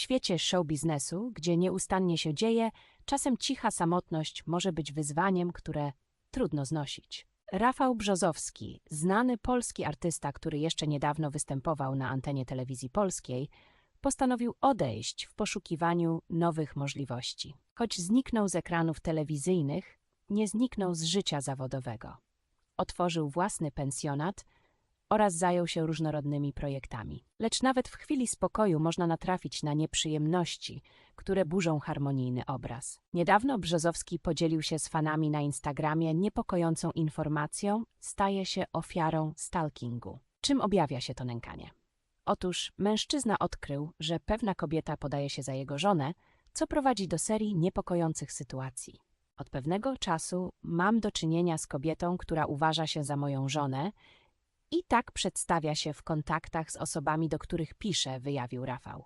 świecie show biznesu, gdzie nieustannie się dzieje, czasem cicha samotność może być wyzwaniem, które trudno znosić. Rafał Brzozowski, znany polski artysta, który jeszcze niedawno występował na antenie telewizji polskiej, postanowił odejść w poszukiwaniu nowych możliwości. Choć zniknął z ekranów telewizyjnych, nie zniknął z życia zawodowego. Otworzył własny pensjonat oraz zajął się różnorodnymi projektami. Lecz nawet w chwili spokoju można natrafić na nieprzyjemności, które burzą harmonijny obraz. Niedawno Brzozowski podzielił się z fanami na Instagramie niepokojącą informacją, staje się ofiarą stalkingu. Czym objawia się to nękanie? Otóż mężczyzna odkrył, że pewna kobieta podaje się za jego żonę, co prowadzi do serii niepokojących sytuacji. Od pewnego czasu mam do czynienia z kobietą, która uważa się za moją żonę i tak przedstawia się w kontaktach z osobami, do których pisze, wyjawił Rafał.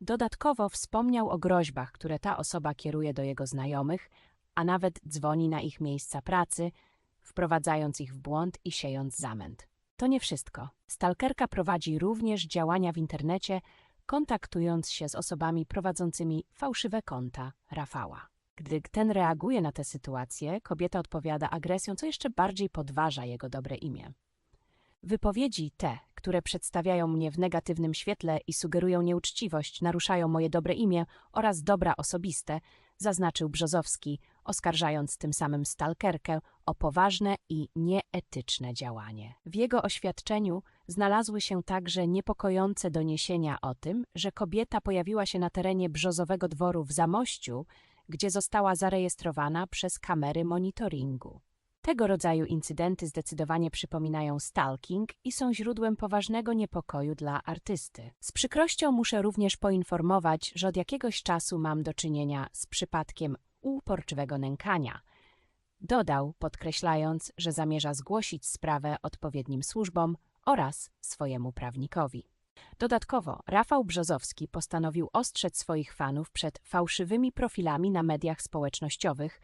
Dodatkowo wspomniał o groźbach, które ta osoba kieruje do jego znajomych, a nawet dzwoni na ich miejsca pracy, wprowadzając ich w błąd i siejąc zamęt. To nie wszystko. Stalkerka prowadzi również działania w internecie, kontaktując się z osobami prowadzącymi fałszywe konta Rafała. Gdy ten reaguje na tę sytuację, kobieta odpowiada agresją, co jeszcze bardziej podważa jego dobre imię. Wypowiedzi te, które przedstawiają mnie w negatywnym świetle i sugerują nieuczciwość, naruszają moje dobre imię oraz dobra osobiste, zaznaczył Brzozowski, oskarżając tym samym stalkerkę o poważne i nieetyczne działanie. W jego oświadczeniu znalazły się także niepokojące doniesienia o tym, że kobieta pojawiła się na terenie Brzozowego Dworu w Zamościu, gdzie została zarejestrowana przez kamery monitoringu. Tego rodzaju incydenty zdecydowanie przypominają stalking i są źródłem poważnego niepokoju dla artysty. Z przykrością muszę również poinformować, że od jakiegoś czasu mam do czynienia z przypadkiem uporczywego nękania. Dodał, podkreślając, że zamierza zgłosić sprawę odpowiednim służbom oraz swojemu prawnikowi. Dodatkowo Rafał Brzozowski postanowił ostrzec swoich fanów przed fałszywymi profilami na mediach społecznościowych,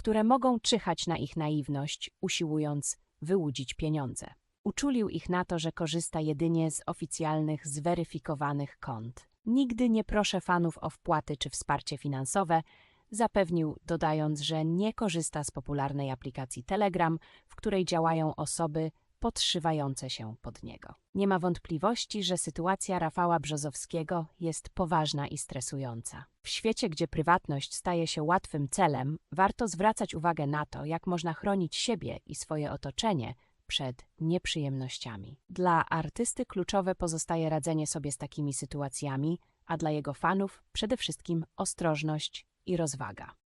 które mogą czyhać na ich naiwność, usiłując wyłudzić pieniądze. Uczulił ich na to, że korzysta jedynie z oficjalnych, zweryfikowanych kont. Nigdy nie proszę fanów o wpłaty czy wsparcie finansowe, zapewnił, dodając, że nie korzysta z popularnej aplikacji Telegram, w której działają osoby podszywające się pod niego. Nie ma wątpliwości, że sytuacja Rafała Brzozowskiego jest poważna i stresująca. W świecie, gdzie prywatność staje się łatwym celem, warto zwracać uwagę na to, jak można chronić siebie i swoje otoczenie przed nieprzyjemnościami. Dla artysty kluczowe pozostaje radzenie sobie z takimi sytuacjami, a dla jego fanów przede wszystkim ostrożność i rozwaga.